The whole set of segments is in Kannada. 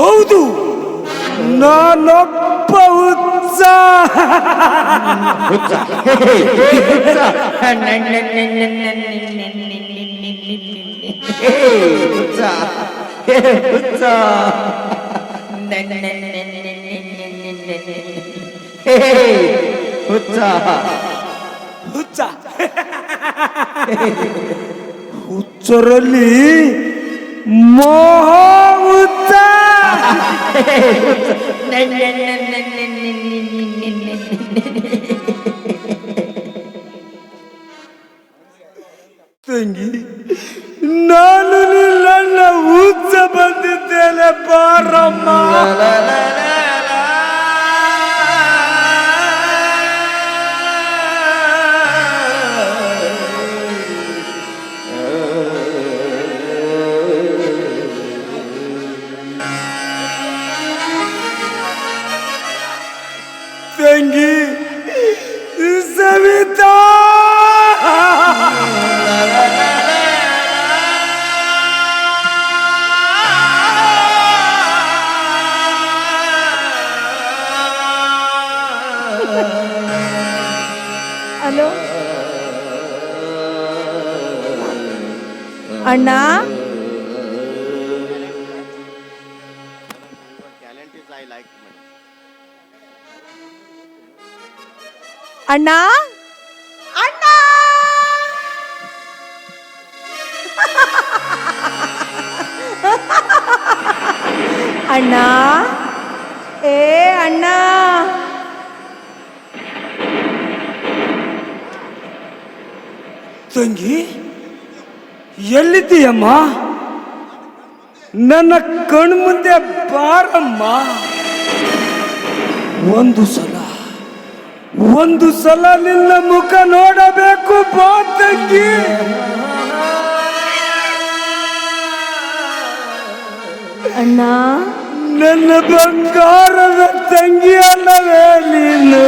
ಹೌದು. ನಾನೊಬ್ಬ ಹುಚ್ಚ ಹುಚ್ಚ ಹುಚ್ಚ ಹುಚ್ಚ. ಹುಚ್ಚ. ಹುಚ್ಚರಲ್ಲಿ ಮೋಹ ಹುಚ್ಚ. ತಂಗಿ ನಾನು ನಿನ್ನ ಹುಚ್ಚ ಬಂದಿದ್ದೇನೆ ಬಾರಮ್ಮ. ಅಣ್ಣ ಅಣ್ಣ ಅಣ್ಣ ಅಣ್ಣ ಏ ಅಣ್ಣ ತಂಗಿ ಎಲ್ಲಿದ್ದೀಯಮ್ಮ? ನನ್ನ ಕಣ್ಮುಂದೆ ಬಾರಮ್ಮ. ಒಂದು ಸಲ ಒಂದು ಸಲ ನಿನ್ನ ಮುಖ ನೋಡಬೇಕು ಬಾ ತಂಗಿ ಅಣ್ಣ. ನನ್ನ ಬಂಗಾರದ ತಂಗಿ ಅಲ್ಲವೇ ನೀನು?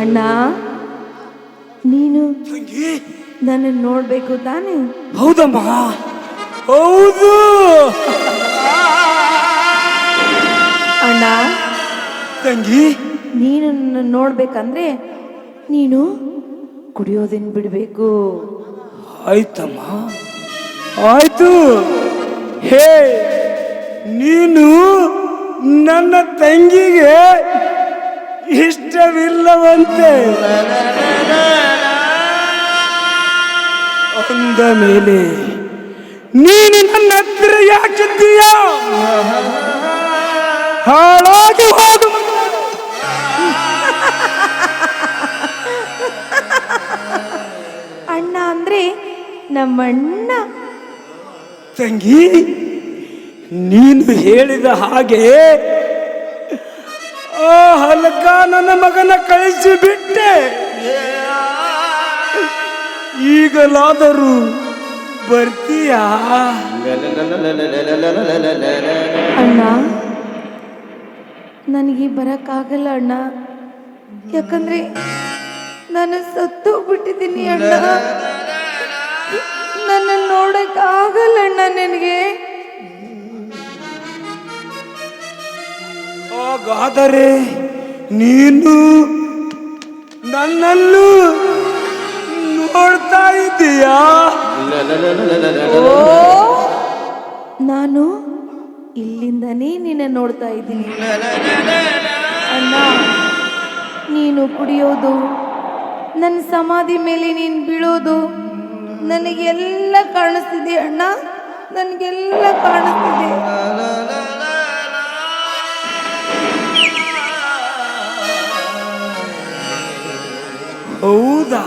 ಅಣ್ಣ. ನನ್ನ ನೋಡ್ಬೇಕು ತಾನೆ. ಹೌದಮ್ಮ? ಹೌದು. ಅಣ್ಣ ತಂಗಿ? ನೀನು ನೋಡ್ಬೇಕಂದ್ರೆ ನೀನು ಕುಡಿಯೋದನ್ನ ಬಿಡಬೇಕು. ಆಯ್ತಮ್ಮ. ಆಯ್ತು. ಹೇ ನೀನು ನನ್ನ ತಂಗಿಗೆ ಇಷ್ಟವಿಲ್ಲವಂತೆ. ಅಂದ ಮೇಲೆ ನೀನು ನನ್ನ ಹತ್ತಿರ ಯಾಕಿದ್ದೀಯ? ಹಾಳಾಗಿ ಹೋಗು. ಅಣ್ಣ ಅಂದ್ರೆ ನಮ್ಮಣ್ಣ. ತಂಗಿ ನೀನು ಹೇಳಿದ ಹಾಗೆ ಆ ಹಲಕ ನನ್ನ ಮಗನ ಕಳಿಸಿ ಬಿಟ್ಟೆ ಈಗಲಾದರೂ ಬರ್ತೀಯಾ? ಅಣ್ಣ ನನಗೆ ಬರಕ್ಕಾಗಲ್ಲ ಅಣ್ಣ. ಯಾಕಂದ್ರೆ ನಾನು ಸತ್ತೋಗ್ಬಿಟ್ಟಿದ್ದೀನಿ ಅಣ್ಣ. ನನ್ನ ನೋಡಕ್ ಆಗಲ್ಲ ಅಣ್ಣ ನನಗೆ. ಹಾಗಾದರೆ ನೀನು ನನ್ನನ್ನು ನೋಡ್ತಾ ಇದ್ದೀಯಾ ಓ ನಾನು ಇಲ್ಲಿಂದನೇ ನಿನ್ನ ನೋಡ್ತಾ ಇದ್ದೀನಿ ಅಣ್ಣ ನೀನು ಕುಡಿಯೋದು ನನ್ನ ಸಮಾಧಿ ಮೇಲೆ ನೀನು ಬೀಳೋದು ನನಗೆಲ್ಲ ಕಾಣಿಸ್ತಿದೆ ಅಣ್ಣ ನನಗೆಲ್ಲ ಕಾಣಿಸ್ತಿದೆ ಹೌದಾ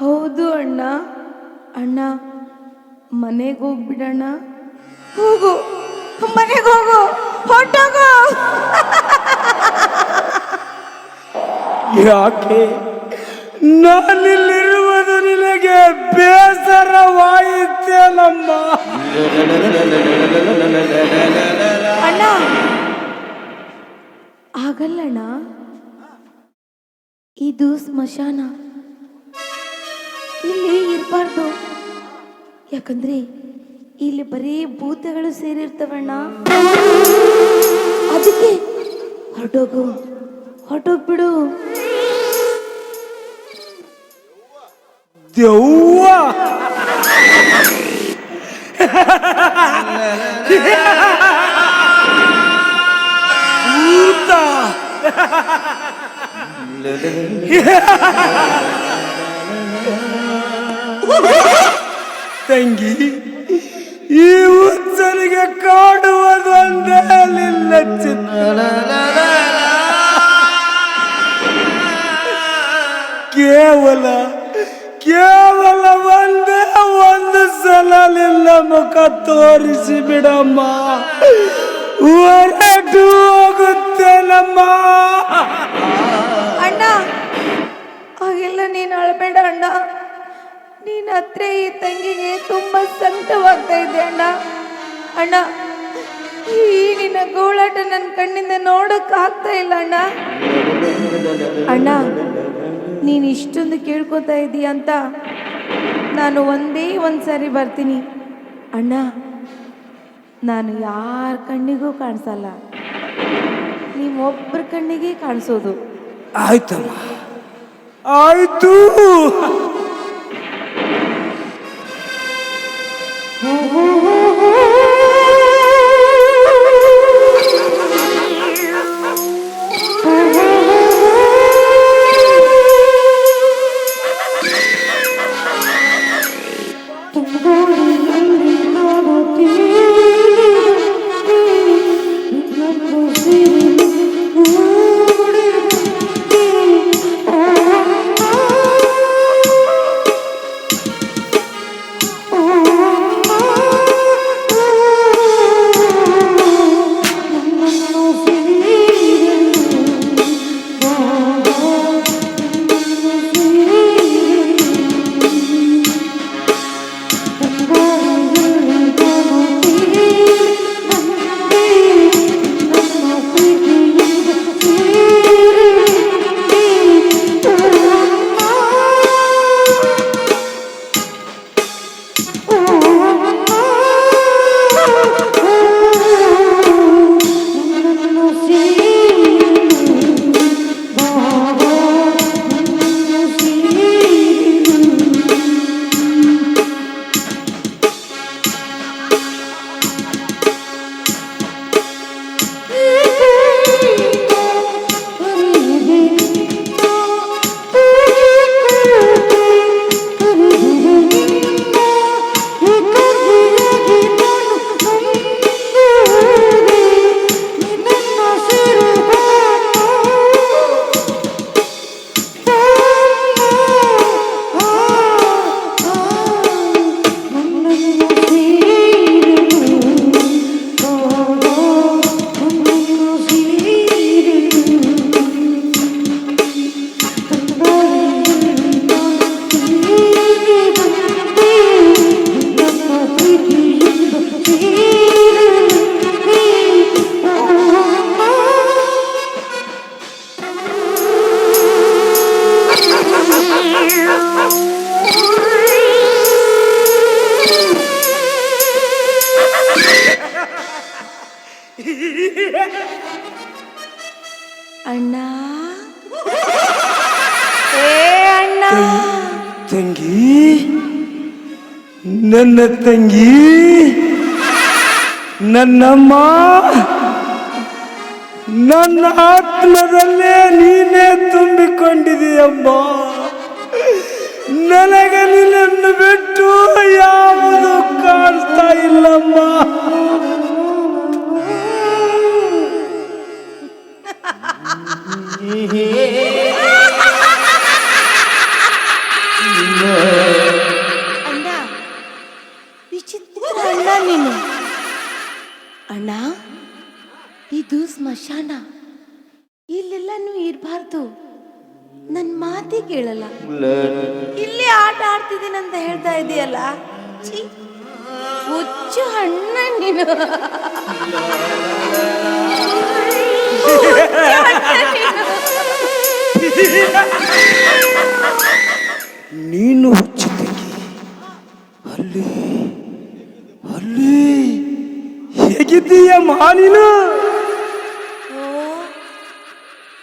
ಹೌದು ಅಣ್ಣ. ಅಣ್ಣ ಮನೆಗೆ ಹೋಗ್ಬಿಡಣ್ಣ. ಹೋಗು. ಮನೆಗೆ ಹೋಗು. ಹೊಟ್ಟೋಗು ಯಾಕೆ? ನಾನಿಲ್ಲಿರುವುದು ನಿನಗೆ ಬೇಸರವಾಯಿತೇನಮ್ಮ ಅಣ್ಣ. ಆಗಲ್ಲಣ್ಣ ಇದು ಸ್ಮಶಾನ. ಇಲ್ಲಿ ಇರಬಾರ್ದು. ಯಾಕಂದ್ರೆ ಇಲ್ಲಿ ಬರೀ ಭೂತಗಳು ಸೇರಿರ್ತವಣ್ಣ. ಅದಕ್ಕೆ ಹೊರಟೋಗು ಹೊರಟೋಗ್ಬಿಡು. ದೆವ್ವ. ಭೂತ ತಂಗಿ, ಈ ಹುಚ್ಚನಿಗೆ ಕಾಡುವುದು ಅಂದೇಲಿಲ್ಲ ಕೇವಲ ಕೇವಲ ಒಂದೇ ಒಂದು ಸಲ ನಿನ್ನ ಮುಖ ತೋರಿಸಿ ಬಿಡಮ್ಮ. ಹೊರಟು ಹೋಗುತ್ತೇನಮ್ಮ ಅಣ್ಣ, ಹಾಗೆಲ್ಲ ನೀನು ಅಳಬೇಡ ಅಣ್ಣ. ನೀನ್ ಹತ್ರ ಈ ತಂಗಿಗೆ ತುಂಬಾ ಸಂತವಾಗ್ತಾ ಇದೆ ಅಣ್ಣ. ಅಣ್ಣ, ಈ ನಿನ್ನ ಗೋಳಾಟ ನನ್ನ ಕಣ್ಣಿಂದ ನೋಡಕ್ ಆಗ್ತಾ ಇಲ್ಲ ಅಣ್ಣ. ಅಣ್ಣ, ನೀನು ಇಷ್ಟೊಂದು ಕೇಳ್ಕೊತಾ ಇದೀಯ ಅಂತ ನಾನು ಒಂದೇ ಒಂದು ಸಾರಿ ಬರ್ತೀನಿ. ಅಣ್ಣ, ನಾನು ಯಾರ ಕಣ್ಣಿಗೂ ಕಾಣಿಸಲ್ಲ. ನೀವೊಬ್ಬರ ಕಣ್ಣಿಗೆ ಕಾಣಿಸೋದು. ಆಯ್ತಮ್ಮ. ಆಯ್ತು. Ooh, ooh, ooh, ooh. ಅಣ್ಣ. ಏ ತಂಗಿ. ನನ್ನ ತಂಗಿ. ನನ್ನಮ್ಮ. ನನ್ನ ಆತ್ಮದಲ್ಲೇ ನೀನೇ ತುಂಬಿಕೊಂಡಿದೆಯಮ್ಮ ನನಗೆ ನಿನ್ನನ್ನು ಬಿಟ್ಟು ಯಾವುದು ಕಾಣ್ತಾ ಇಲ್ಲಮ್ಮ. ಅಣ್ಣ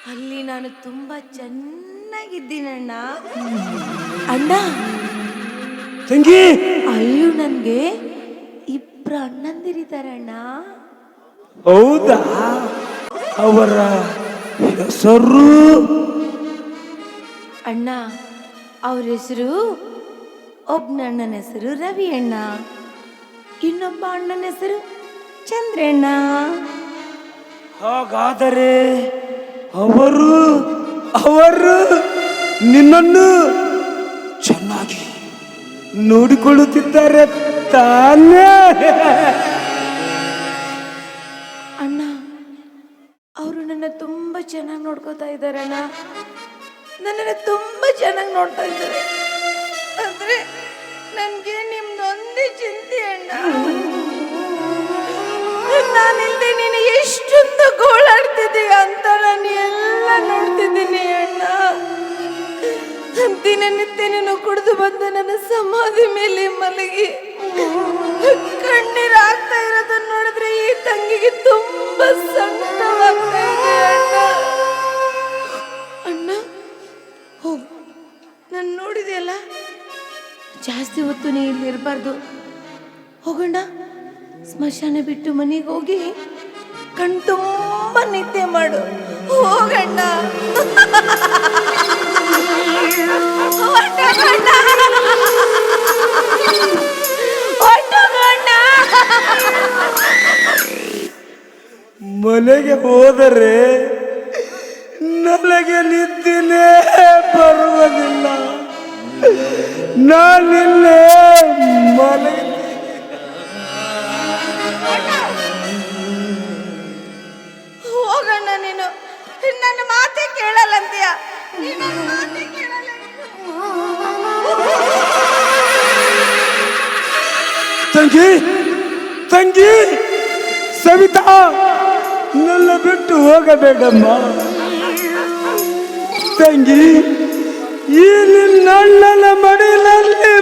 ಅಲ್ಲಿ ನಾನು ತುಂಬಾ ಚೆನ್ನಾಗಿದ್ದೀನಣ್ಣ. ಅಣ್ಣ. ತಂಗಿ! ಅಯ್ಯೋ ನನ್ಗೆ ಇಬ್ಬರು ಅಣ್ಣಂದಿರಿದ್ದಾರೆ ಅಣ್ಣ ಹೌದಾ? ಅವರ ಹೆಸರು? ಅಣ್ಣ ಅವ್ರ ಹೆಸರು ಒಬ್ಬನ ಅಣ್ಣನ ಹೆಸರು ರವಿ ಅಣ್ಣ. ಇನ್ನೊಬ್ಬ ಅಣ್ಣನ ಹೆಸರು ಚಂದ್ರಣ್ಣ. ಹಾಗಾದರೆ ಅವರು ಅವರು ನಿನ್ನನ್ನು ಚೆನ್ನಾಗಿ ನೋಡಿಕೊಳ್ಳುತ್ತಿದ್ದಾರೆ ತಾನೇ. ಅಣ್ಣ, ಅವರು ನನ್ನ ತುಂಬಾ ಚೆನ್ನಾಗಿ ನೋಡ್ಕೋತಾ ಇದ್ದಾರೆ ಅಣ್ಣ. ನನ್ನನ್ನು ತುಂಬಾ ಚೆನ್ನಾಗಿ ನೋಡ್ತಾ ಇದ್ದಾರೆ. ಅಂದ್ರೆ ನನ್ಗೆ ನಿಮ್ದೊಂದೇ ಚಿಂತೆ ಅಣ್ಣ. ನಾನಿಲ್ದೆ ನೀನು ಎಷ್ಟೊಂದು ಗೋಳಾಡ್ತಿದ್ದೀಯ ಅಂತ ನಾನು ಎಲ್ಲ ನೋಡ್ತಿದ್ದೀನಿ ಅಣ್ಣ. ದಿನನಿತ್ಯ ನೀನು ಕುಡಿದು ಬಂದ ನನ್ನ ಸಮಾಧಿ ಮೇಲೆ ಮಲಗಿ. ಕಣ್ಣೀರು ಆಗ್ತಾ ಇರೋದನ್ನ ನೋಡಿದ್ರೆ ಈ ತಂಗಿಗೆ ತುಂಬಾ ಸಂಕಟವಾಗ್ತಾ ಇದೆ ಅಣ್ಣ. ಅಣ್ಣ, ಹೋಗು. ನಾನು ನೋಡಿದೆಯಲ್ಲ? ಜಾಸ್ತಿ ಹೊತ್ತು ನೀ ಇಲ್ಲಿ ಇರಬಾರ್ದು ಹೋಗೋಣ ಸ್ಮಶಾನ ಬಿಟ್ಟು ಮನೆಗೆ ಹೋಗಿ. ಕಣ್ ತುಂಬ ನಿದ್ದೆ ಮಾಡು. ಹೋಗಣ್ಣ. ಮನೆಗೆ ಹೋದರೆ ನನಗೆ ನಿದ್ದಿನೇ ಬರುವುದಿಲ್ಲ. ನಾನಿಲ್ಲೇ ಮಲಗಿ ನೀನು. ನನ್ನ ಮಾತೇ ಕೇಳಲ್ಲಂತೀಯ. ನೀನು ಮಾತೇ ಕೇಳಲ್ಲ ತಂಗಿ ತಂಗಿ, ಸವಿತಾ, ನನ್ನ ಬಿಟ್ಟು ಹೋಗಬೇಡಮ್ಮ. ತಂಗಿ, ಈ ನಿನ್ನಣ್ಣನ ಮಡಿಲಲ್ಲಿ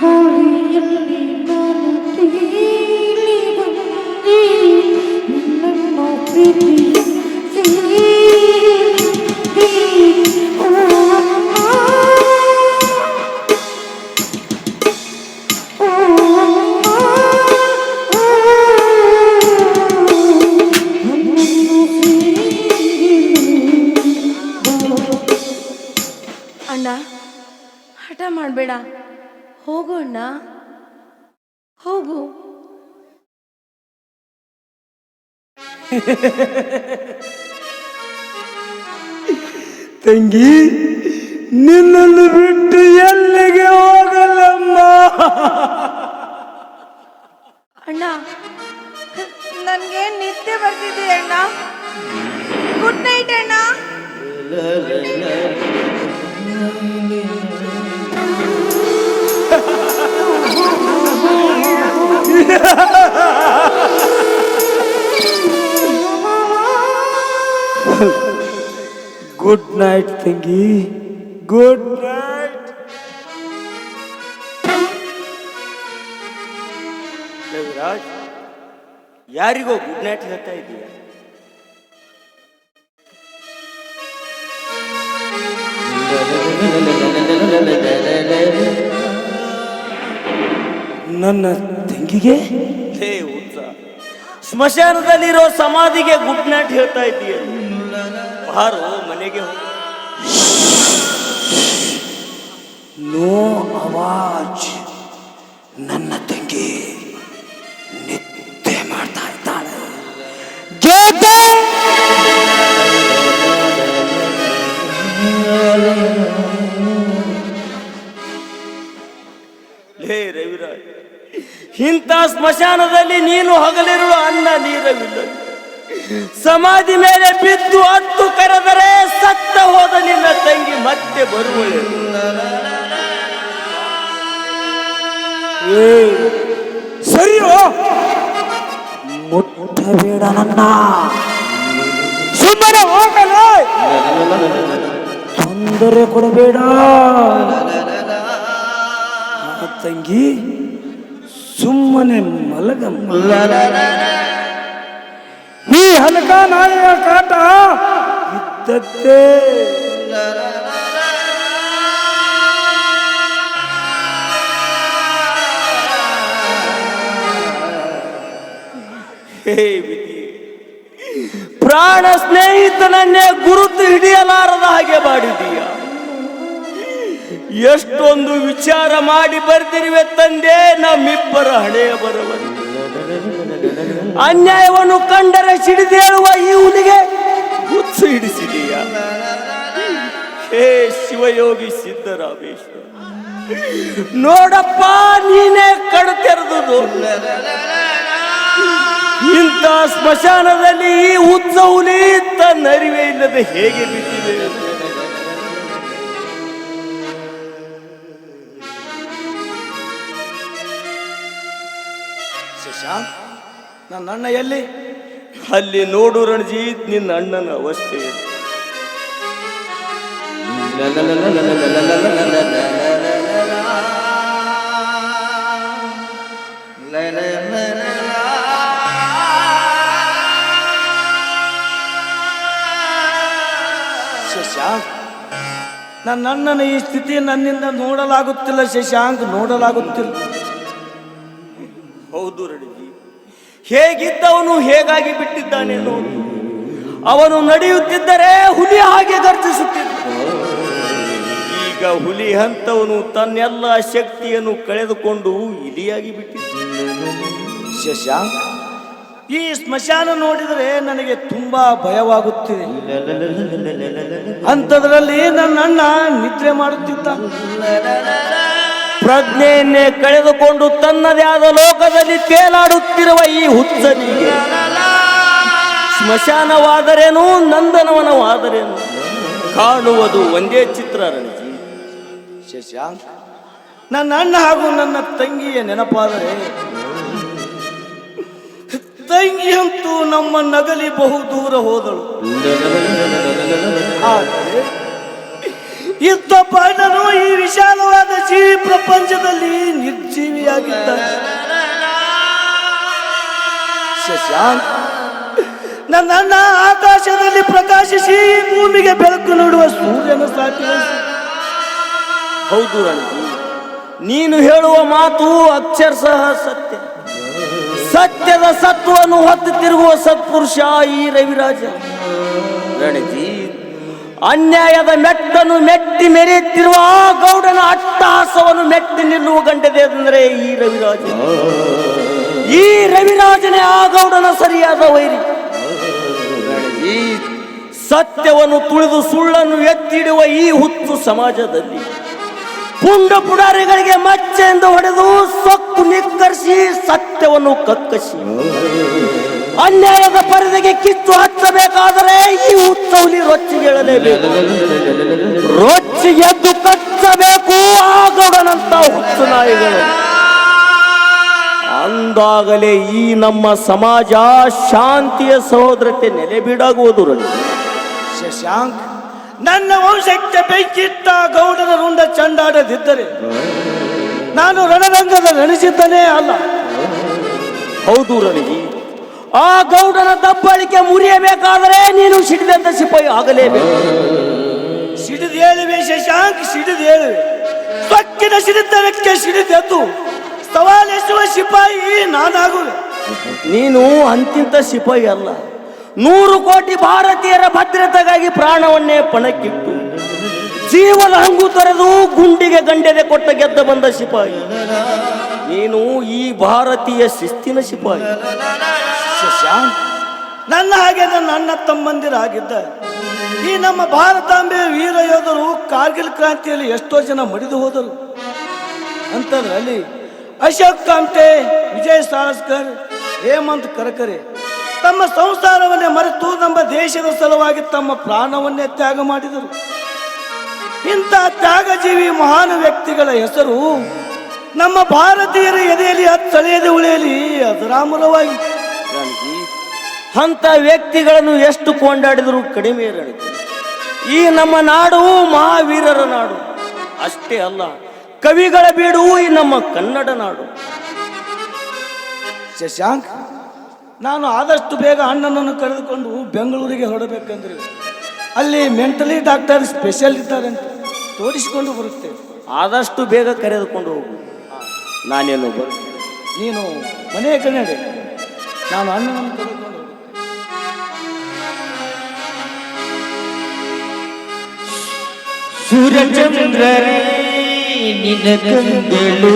ಮಲಗಬಾರಮ್ಮ ಅಣ್ಣ ತಂಗಿ ನಿನ್ನನ್ನು ಬಿಟ್ಟು ಎಲ್ಲಿಗೆ ಹೋಗಲಮ್ಮ ಅಣ್ಣ ನನ್ಗೆ ನಿತ್ಯ ಬರ್ತಿದೆ ಅಣ್ಣ ಗುಡ್ ನೈಟ್ ಅಣ್ಣ Yeah. la la ನೈಟ್ ತಂಗಿ ಗುಡ್ ನೈಟ್ ರವಿರಾಜ್ ಯಾರಿಗೋ ಗುಡ್ ನೈಟ್ ಹೇಳ್ತಾ ಇದೀಯ? ನನ್ನ ತಂಗಿಗೆ ಹೇ ಹುಚ್ಚ ಸ್ಮಶಾನದಲ್ಲಿರೋ ಸಮಾಧಿಗೆ ಗುಡ್ ನೈಟ್ ಹೇಳ್ತಾ ಇದ್ದೀಯ ಬಾರೋ ಮನೆಗೆ ಹೋಗು. ನೋ ಅವಾಜ್ ನನ್ನ ತಂಗಿ ನಿದ್ದೆ ಮಾಡ್ತಾ ಇದ್ದಾಳೆ. ಹೇ ಲೇ ರವಿರಾಜ್ ಇಂಥ ಸ್ಮಶಾನದಲ್ಲಿ ನೀನು ಹಗಲಿರುಳು ಅನ್ನ ನೀರವಿಲ್ಲ. ಸಮಾಧಿ ಮೇಲೆ ಬಿದ್ದು ಹತ್ತು ಕರೆದರೆ ಸತ್ತ ಹೋದ ನಿನ್ನ ತಂಗಿ ಮತ್ತೆ ಬರುವಳೆ. ಸರಿಯೋ? ಮುಟ್ಟಬೇಡ ನನ್ನ. ಸುಮ್ಮನೆ ಹೋಗಲ್ಲ ತೊಂದರೆ ಕೊಡಬೇಡ. ತಂಗಿ, ಸುಮ್ಮನೆ ಮಲಗಮ್ಮ. ಹಲಕ ನಾಯಿಯ ಕಾಟ ಇದ್ದದ್ದೇ ಪ್ರಾಣ ಸ್ನೇಹಿತನನ್ನೇ ಗುರುತು ಹಿಡಿಯಲಾರದ ಹಾಗೆ ಮಾಡಿದೀಯ. ಎಷ್ಟೊಂದು ವಿಚಾರ ಮಾಡಿ ಬರ್ತಿರುವೆ ತಂದೆ, ನಮ್ಮಿಬ್ಬರ ಹಣೆಯ ಬರವರು ಅನ್ಯಾಯವನ್ನು ಕಂಡರೆ ಸಿಡಿದೇಳುವ ಈ ಹುಲಿಗೆ ಹುಚ್ಚು ಹಿಡಿಸಿದೀಯ. ಹೇ ಶಿವಯೋಗಿ ಸಿದ್ದರಾಮೇಶ್ವರ ನೋಡಪ್ಪ ನೀನೇ ಕಡು ತೆರೆದು ಇಂಥ ಸ್ಮಶಾನದಲ್ಲಿ ಈ ಹುಚ್ಚ ಹುಲಿ ತನ್ನ ಅರಿವೆ ಇಲ್ಲದೆ ಹೇಗೆ ಬಿದ್ದಿದೆ? ಶಶಾಂಕ್ ನನ್ನ ಅಣ್ಣ ಎಲ್ಲಿ ಅಲ್ಲಿ ನೋಡು ರಣಜೀತ್ ನಿನ್ನ ಅಣ್ಣನ ಅವಸ್ಥೆ. ಶಶಾಂಕ್ ನನ್ನ ಅಣ್ಣನ ಈ ಸ್ಥಿತಿ ನನ್ನಿಂದ ನೋಡಲಾಗುತ್ತಿಲ್ಲ ಶಶಾಂಕ್ ನೋಡಲಾಗುತ್ತಿಲ್ಲ ಹೇಗಿದ್ದವನು ಹೇಗಾಗಿ ಬಿಟ್ಟಿದ್ದಾನೆ ನೋಡಿ ಅವನು ನಡೆಯುತ್ತಿದ್ದರೆ ಹುಲಿ ಹಾಗೆ ಗರ್ಜಿಸುತ್ತಿದ್ದ ಈಗ ಹುಲಿ ಹಂತವನು ತನ್ನೆಲ್ಲ ಶಕ್ತಿಯನ್ನು ಕಳೆದುಕೊಂಡು ಇಲಿಯಾಗಿ ಬಿಟ್ಟಿದ್ದ ಶಶಾಂಕ್, ಈ ಸ್ಮಶಾನ ನೋಡಿದರೆ ನನಗೆ ತುಂಬಾ ಭಯವಾಗುತ್ತಿದೆ. ಅಂಥದ್ರಲ್ಲಿ ನನ್ನ ಅಣ್ಣ ನಿದ್ರೆ ಮಾಡುತ್ತಿದ್ದ. ಪ್ರಜ್ಞೆಯನ್ನೇ ಕಳೆದುಕೊಂಡು ತನ್ನದೇ ಆದ ಲೋಕದಲ್ಲಿ ತೇಲಾಡುತ್ತಿರುವ ಈ ಹುಚ್ಚನಿಗೆ. ಸ್ಮಶಾನವಾದರೇನು, ನಂದನವನವಾದರೇನು? ಕಾಣುವುದು ಒಂದೇ ಚಿತ್ರ ರಣಜಿ. ಶಶಾಂಕ್ ನನ್ನ ಅಣ್ಣ ಹಾಗೂ ನನ್ನ ತಂಗಿಯ ನೆನಪಾದರೆ, ತಂಗಿಯಂತೂ ನಮ್ಮ ನಗಲಿ ಬಹು ದೂರ ಹೋದಳು. ಆದರೆ ನಾನು ಈ ವಿಶಾಲವಾದ ಜೀವಿ ಪ್ರಪಂಚದಲ್ಲಿ ನಿರ್ಜೀವಿಯಾಗಿದ್ದ. ಶಶಾಂಕ್. ನನ್ನ ಆಕಾಶದಲ್ಲಿ ಪ್ರಕಾಶಿಸಿ ಭೂಮಿಗೆ ಬೆಳಕು ನೀಡುವ ಸೂರ್ಯನ ಸಾಧ್ಯ ಹೌದು ರಣಜಿ, ನೀನು ಹೇಳುವ ಮಾತು ಅಕ್ಷರ ಸಹ ಸತ್ಯ. ಸತ್ಯದ ಸತ್ವವನ್ನು ಹೊತ್ತು ತಿರುಗುವ ಸತ್ಪುರುಷ ಈ ರವಿರಾಜ. ರಣಜಿ ಅನ್ಯಾಯದ ಮೆಟ್ಟನ್ನು ಮೆಟ್ಟಿ ಮೆರೆಯುತ್ತಿರುವ ಗೌಡನ ಅಟ್ಟಹಾಸವನ್ನು ಮೆಟ್ಟಿ ನಿಲ್ಲುವ ಗಂಡದೆ ಅಂದರೆ ಈ ರವಿರಾಜ ಈ ರವಿರಾಜನೇ ಆ ಗೌಡನ ಸರಿಯಾದ ವೈರಿ. ಈ ಸತ್ಯವನ್ನು ತುಳಿದು ಸುಳ್ಳನ್ನು ಎತ್ತಿಡುವ ಈ ಹುತ್ತು ಸಮಾಜದಲ್ಲಿ. ಪುಂಡ ಪುಡಾರಿಗಳಿಗೆ ಎಂದು ಹೊಡೆದು ಸೊಕ್ಕು ನಿಕ್ಕರಿಸಿ ಸತ್ಯವನ್ನು ಕಕ್ಕಸಿ ಅನ್ಯಾಯದ ಪರದೆಗೆ ಕಿತ್ತು ಹಚ್ಚಬೇಕಾದರೆ ಈ ಉತ್ಸವಲಿ ರೊಚ್ಚಿಗೇಳಲೇಬೇಕು ರೊಚ್ಚಿಗೆದ್ದು ಕಚ್ಚಬೇಕು. ಆ ಗೌಡನಂತ ಹುಚ್ಚು ನಾಯಿಗಳು. ಅಂದಾಗಲೇ ಈ ನಮ್ಮ ಸಮಾಜ ಶಾಂತಿಯ ಸಹೋದರತೆ ನೆಲೆ ಬೀಡಾಗುವುದು ಶಶಾಂಕ್ ನನ್ನ ವಂಶಕ್ಕೆ ಬೆಂಕಿಟ್ಟ ಗೌಡರ ರುಂಡ ಚಂಡಾಡದಿದ್ದರೆ ನಾನು ರಣರಂಗದ ರಣಸಿದ್ದನೇ ಅಲ್ಲ. ಹೌದು ರಣಗಿ ಆ ಗೌಡನ ದಬ್ಬಳಿಕೆ ಮುರಿಯಬೇಕಾದರೆ ನೀನು ಸಿಡಿದಂತ ಸಿಪಾಯಿ ಆಗಲೇಬೇಕು. ಸಿಡಿದು ಶಶಾಂಕ್, ಸಿಡಿದು ಹೇಳುವೆ. ಸೊಕ್ಕಿನ ಸಿಡಿತನಕ್ಕೆ ಸಿಡಿದೆದ್ದು. ಸವಾಲೆಸುವ ಸಿಪಾಯಿ ನಾನಾಗುವೆ. ನೀನು ಅಂತಿಂತ ಸಿಪಾಯಿ ಅಲ್ಲ. ನೂರು ಕೋಟಿ ಭಾರತೀಯರ ಭದ್ರತೆಗಾಗಿ ಪ್ರಾಣವನ್ನೇ ಪಣಕ್ಕಿಟ್ಟು ಜೀವನ ಹಂಗು ತೊರೆದು ಗುಂಡಿಗೆ ಗಂಡೆದೆ ಕೊಟ್ಟ ಗೆದ್ದ ಬಂದ ಸಿಪಾಯಿ. ನೀನು ಈ ಭಾರತೀಯ ಶಿಸ್ತಿನ ಸಿಪಾಯಿ. ಶಶಾಂಕ್ ನನ್ನ ಹಾಗೆ ನನ್ನ ತಮ್ಮಂದಿರಾಗಿದ್ದ ಈ ನಮ್ಮ ಭಾರತಾಂಬೆ ವೀರ ಯೋಧರು ಕಾರ್ಗಿಲ್ ಕ್ರಾಂತಿಯಲ್ಲಿ ಎಷ್ಟೋ ಜನ ಮಡಿದು ಹೋದರು. ಅಂತದ್ರಲ್ಲಿ ಅಶೋಕ್ ಕಾಮ್ಟೆ, ವಿಜಯ್ ಸಾರಸ್ಕರ್, ಹೇಮಂತ್ ಕರಕರೆ, ತಮ್ಮ ಸಂಸಾರವನ್ನೇ ಮರೆತು ನಮ್ಮ ದೇಶದ ಸಲುವಾಗಿ ತಮ್ಮ ಪ್ರಾಣವನ್ನೇ ತ್ಯಾಗ ಮಾಡಿದರು. ಇಂಥ ತ್ಯಾಗಜೀವಿ ಮಹಾನ್ ವ್ಯಕ್ತಿಗಳ ಹೆಸರು ನಮ್ಮ ಭಾರತೀಯರ ಎದೆಯಲ್ಲಿ ಅಚ್ಚಳಿಯದೆ ಉಳಿಯಲಿ ಅದರಾಮರವಾಗಿ ರಣಜಿ ಅಂತ ವ್ಯಕ್ತಿಗಳನ್ನು ಎಷ್ಟು ಕೊಂಡಾಡಿದರೂ ಕಡಿಮೆ ಇರಲಿದೆ ಈ ನಮ್ಮ ನಾಡು ಮಹಾವೀರರ ನಾಡು. ಅಷ್ಟೇ ಅಲ್ಲ ಕವಿಗಳ ಬೀಡು ಈ ನಮ್ಮ ಕನ್ನಡ ನಾಡು. ಶಶಾಂಕ್ ನಾನು ಆದಷ್ಟು ಬೇಗ ಅಣ್ಣನನ್ನು ಕರೆದುಕೊಂಡು ಬೆಂಗಳೂರಿಗೆ ಹೊರಡಬೇಕಂದ್ರೆ ಅಲ್ಲಿ ಮೆಂಟಲಿ ಡಾಕ್ಟರ್ ಸ್ಪೆಷಲ್ ಇದ್ದಾರೆ ಅಂತ ತೋರಿಸಿಕೊಂಡು ಬರುತ್ತೆ. ಆದಷ್ಟು ಬೇಗ ಕರೆದುಕೊಂಡು ಹೋಗು. ನಾನೇನು ಬರ್ತೇನೆ ನೀನು ಮನೆಯ ಕನ್ನಡಿ. ನಾನು ಅಣ್ಣನನ್ನು ಕರೆದುಕೊಂಡು ಹೋಗ್ತೇನೆ. ಸೂರ್ಯಚಂದ್ರರೇ ನಿನ್ನ ಕಂದಳು